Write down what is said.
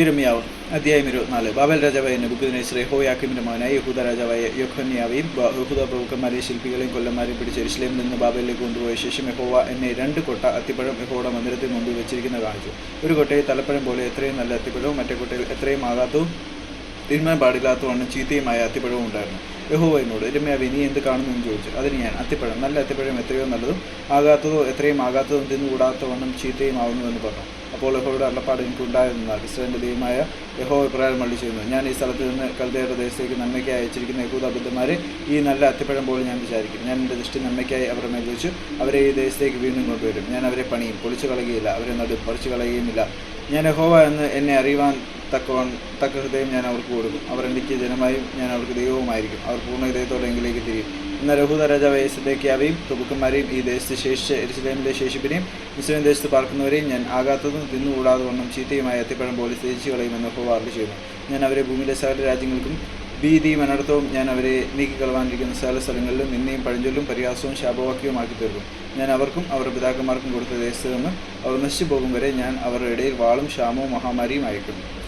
ഇരമ്യാവ്. അധ്യായം ഇരുപത്തിനാല്. ബാബൽ രാജാവായ നെബുക്കുദിനേശ്വരെ ഹോയാക്കിമിന്റെ മകനായ യഹൂദ രാജാവായ യൊഖന്യാവെയും യഹൂദ പ്രഭുക്കന്മാരെയും ശില്പികളെയും കൊല്ലന്മാരെയും പിടിച്ച് ഇസ്ലേമിൽ നിന്ന് ബാബലിലേക്ക് കൊണ്ടുപോയ ശേഷം യഹോവ എന്നെ രണ്ട് കൊട്ട അത്തിപ്പഴം യഹോയുടെ മന്ദിരത്തിൽ മുമ്പിൽ വെച്ചിരിക്കുന്ന കാണിച്ചു. ഒരു കൊട്ടയിൽ തലപ്പഴം പോലെ എത്രയും നല്ല അത്തിപ്പഴവും മറ്റേ കൊട്ടയിൽ എത്രയും ആകാത്തവും തിന്മാൻ പാടില്ലാത്തവണ്ണം ചീത്തയുമായ അത്തിപ്പഴവും ഉണ്ടായിരുന്നു. യഹോവ എന്നോട് രമ്യാവി നീ എന്ത് കാണുന്നു? ചോദിച്ചു. അതിന് ഞാൻ അത്തിപ്പഴം നല്ല അത്തിപ്പഴം എത്രയോ നല്ലതും ആകാത്തതോ എത്രയും ആകാത്തതും തിന്നുകൂടാത്തവണ്ണം ചീത്തയും ആവുന്നു എന്ന് പറഞ്ഞു. അപ്പോൾ യഹോയുടെ അള്ളപ്പാട് എനിക്ക് ഉണ്ടായിരുന്നാൽ ഇസ്രായേലിന്റെ ദൈവമായ യഹോ ഇപ്രകാരം മള്ളി ചെയ്യുന്നു. ഞാൻ ഈ സ്ഥലത്ത് നിന്ന് കൽതയുടെ ദേശത്തേക്ക് നന്മയ്ക്കായി അയച്ചിരിക്കുന്ന യഹൂദ ബുദ്ധന്മാരെ ഈ നല്ല അത്തിപ്പഴം പോലെ ഞാൻ വിചാരിക്കും ഞാൻ എന്റെ ദൃഷ്ടി നന്മയ്ക്കായി അവരെ മേൽ വെച്ചു. അവരെ ഈ ദേശത്തേക്ക് വീണ്ടും കൊണ്ടുവരും. ഞാൻ അവരെ പണിയും പൊളിച്ചു കളയുകയില്ല അവരെ നടും പറിച്ചു കളയുകയുമില്ല ഞാൻ യഹോവ എന്ന് എന്നെ അറിയുവാൻ തക്കവൺ തക്ക ഹൃദയം ഞാൻ അവർക്ക് കൊടുക്കും. അവർ എനിക്ക് ജനമായും ഞാൻ അവർക്ക് ദൈവവുമായിരിക്കും. അവർ പൂർണ ഹൃദയത്തോടെ എങ്കിലേക്ക് തിരിയും. എന്നാൽ യഹൂദ രാജാവായ അവയും തുപുക്കന്മാരെയും ഈ ദേശത്ത് ശേഷിച്ച എരുസലേമിലെ ശേഷിപ്പിനെയും മുസ്ലിം ദേശത്ത് പാർക്കുന്നവരെയും ഞാൻ ആകാത്തതും തിന്നുകൂടാതെ വണ്ണം ചീത്തയുമായി എത്തിപ്പഴം പോലെ തിരിച്ചു എന്നൊക്കെ അരുളി ചെയ്യുന്നു? ഞാൻ അവരെ ഭൂമിയിലെ സകല രാജ്യങ്ങൾക്കും ഭീതിയും അനർത്ഥവും ഞാൻ അവരെ നീക്കിക്കളവാനിരിക്കുന്ന സകല സ്ഥലങ്ങളിലും നിന്നെയും പഴഞ്ചൊല്ലും പരിഹാസവും ശാപവാക്യവുമാക്കി തീർക്കും. ഞാൻ അവർക്കും അവരുടെ പിതാക്കന്മാർക്കും കൊടുത്ത ദേശത്ത് നിന്ന് അവർ നശിച്ചു പോകും വരെ ഞാൻ അവരുടെ ഇടയിൽ വാളും ക്ഷാമവും മഹാമാരിയും അയക്കും.